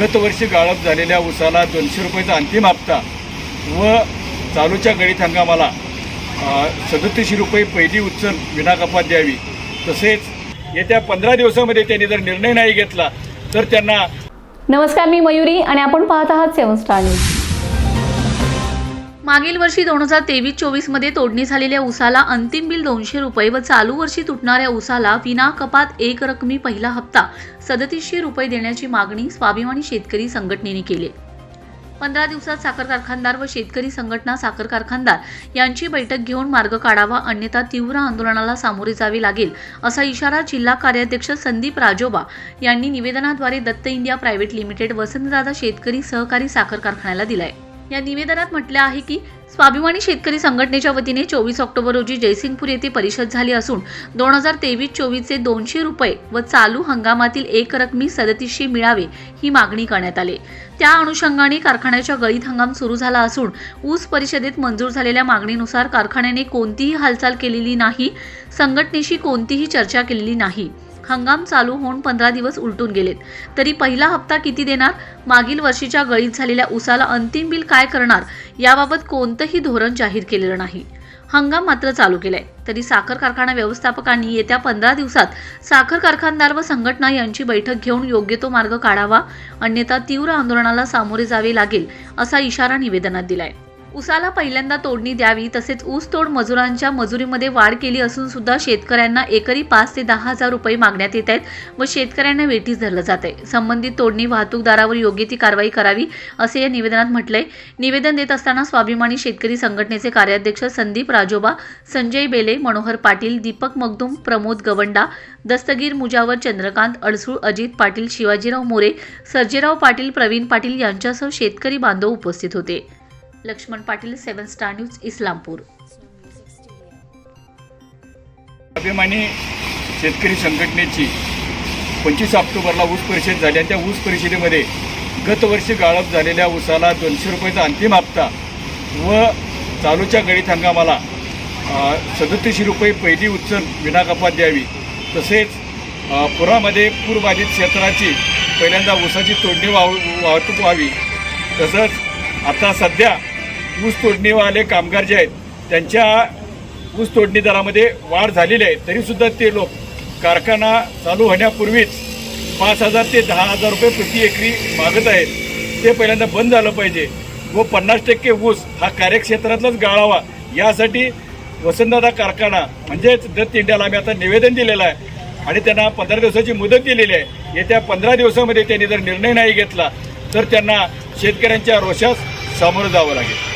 गतवर्षी गाळप झालेल्या उसाला दोनशे रुपयाचा अंतिम हप्ता व चालूच्या गळीत हंगामाला सदतीसशे रुपये पहिली उचल विनाकपात द्यावी. तसेच येत्या पंधरा दिवसामध्ये त्यांनी जर निर्णय नाही घेतला तर त्यांना नमस्कार मी मयुरी आणि आपण पाहत आहात सेवन स्टार न्यूज. मागील वर्षी दोन हजार तेवीस चोवीसमध्ये तोडणी झालेल्या उसाला अंतिम बिल दोनशे रुपये व चालू वर्षी तुटणाऱ्या उसाला विना कपात एक रकमी पहिला हप्ता सदतीसशे रुपये देण्याची मागणी स्वाभिमानी शेतकरी संघटनेने केली. पंधरा दिवसात साखर कारखानदार व शेतकरी संघटना साखर कारखानदार यांची बैठक घेऊन मार्ग काढावा अन्यथा तीव्र आंदोलनाला सामोरे जावे लागेल असा इशारा जिल्हा कार्याध्यक्ष संदीप राजोबा यांनी निवेदनाद्वारे Datta India private limited Vasantdada शेतकरी सहकारी साखर कारखान्याला दिलाय. या निवेदनात म्हटलं आहे की स्वाभिमानी शेतकरी संघटनेच्या वतीने चोवीस ऑक्टोबर रोजी जयसिंगपूर येथे परिषद झाली असून दोन हजार तेवीस चोवीसचे दोनशे रुपये व चालू हंगामातील एक रकमी सदतीसशे मिळावे ही मागणी करण्यात आली. त्या अनुषंगाने कारखान्याच्या गळीत हंगाम सुरू झाला असून ऊस परिषदेत मंजूर झालेल्या मागणीनुसार कारखान्याने कोणतीही हालचाल केलेली नाही संघटनेशी कोणतीही चर्चा केलेली नाही. हंगाम चालू होऊन पंधरा दिवस उलटून गेलेत. तरी पहिला हप्ता किती देणार? मागील वर्षीच्या गळीत झालेल्या उसाला अंतिम बिल काय करणार? याबाबत कोणतंही धोरण जाहीर केलेलं नाही. हंगाम मात्र चालू केलाय. तरी साखर कारखाना व्यवस्थापकांनी येत्या पंधरा दिवसात साखर कारखानदार व संघटना यांची बैठक घेऊन योग्य तो मार्ग काढावा अन्यथा तीव्र आंदोलनाला सामोरे जावे लागेल असा इशारा निवेदनात दिलाय. उसाला पहिल्यांदा तोडणी द्यावी तसेच ऊस तोड मजुरांच्या मजुरीमध्ये वाढ केली असून सुद्धा शेतकऱ्यांना एकरी पाच ते दहा हजार रुपये मागण्यात येत आहेत व शेतकऱ्यांना वेठीस धरलं जात आहे. संबंधित तोडणी वाहतूकदारावर योग्य ती कारवाई करावी असे या निवेदनात म्हटलंय. निवेदन देत असताना स्वाभिमानी शेतकरी संघटनेचे कार्याध्यक्ष संदीप राजोबा संजय बेले मनोहर पाटील दीपक मगदुम प्रमोद गवंडा दस्तगीर मुजावर चंद्रकांत अडसूळ अजित पाटील शिवाजीराव मोरे सर्जेराव पाटील प्रवीण पाटील यांच्यासह शेतकरी बांधव उपस्थित होते. Laxman Patil seven star news Islampur. अभिमानी शेतकरी संघटनेची पंचवीस ऑक्टोबरला ऊस परिषद झाली आणि त्या ऊस परिषदेमध्ये गतवर्षी गाळप झालेल्या ऊसाला दोनशे रुपयाचा अंतिम हप्ता व चालूच्या गळीत हंगामाला सदतीसशे रुपये पहिली उचल विनाकपात द्यावी. तसेच पुरामध्ये पूरबाधित क्षेत्राची पहिल्यांदा ऊसाची तोडणी वाह वाहतूक व्हावी. तसंच आता सध्या ऊस तोडणीवाले कामगार जे आहेत त्यांच्या ऊस तोडणी दरामध्ये वाढ झालेली आहे. तरीसुद्धा ते लोक कारखाना चालू होण्यापूर्वीच पाच हजार ते दहा हजार रुपये प्रति एकरी मागत आहेत. ते पहिल्यांदा बंद झालं पाहिजे. व पन्नास टक्के ऊस हा कार्यक्षेत्रातलाच गाळावा. यासाठी वसंतदादा कारखाना म्हणजेच दत्त इंडियाला आम्ही आता निवेदन दिलेलं आहे. आणि त्यांना पंधरा दिवसाची मुदत दिलेली आहे. येत्या पंधरा दिवसामध्ये त्यांनी जर निर्णय नाही घेतला तर त्यांना शेतकऱ्यांच्या रोषास सामोरं जावं लागेल.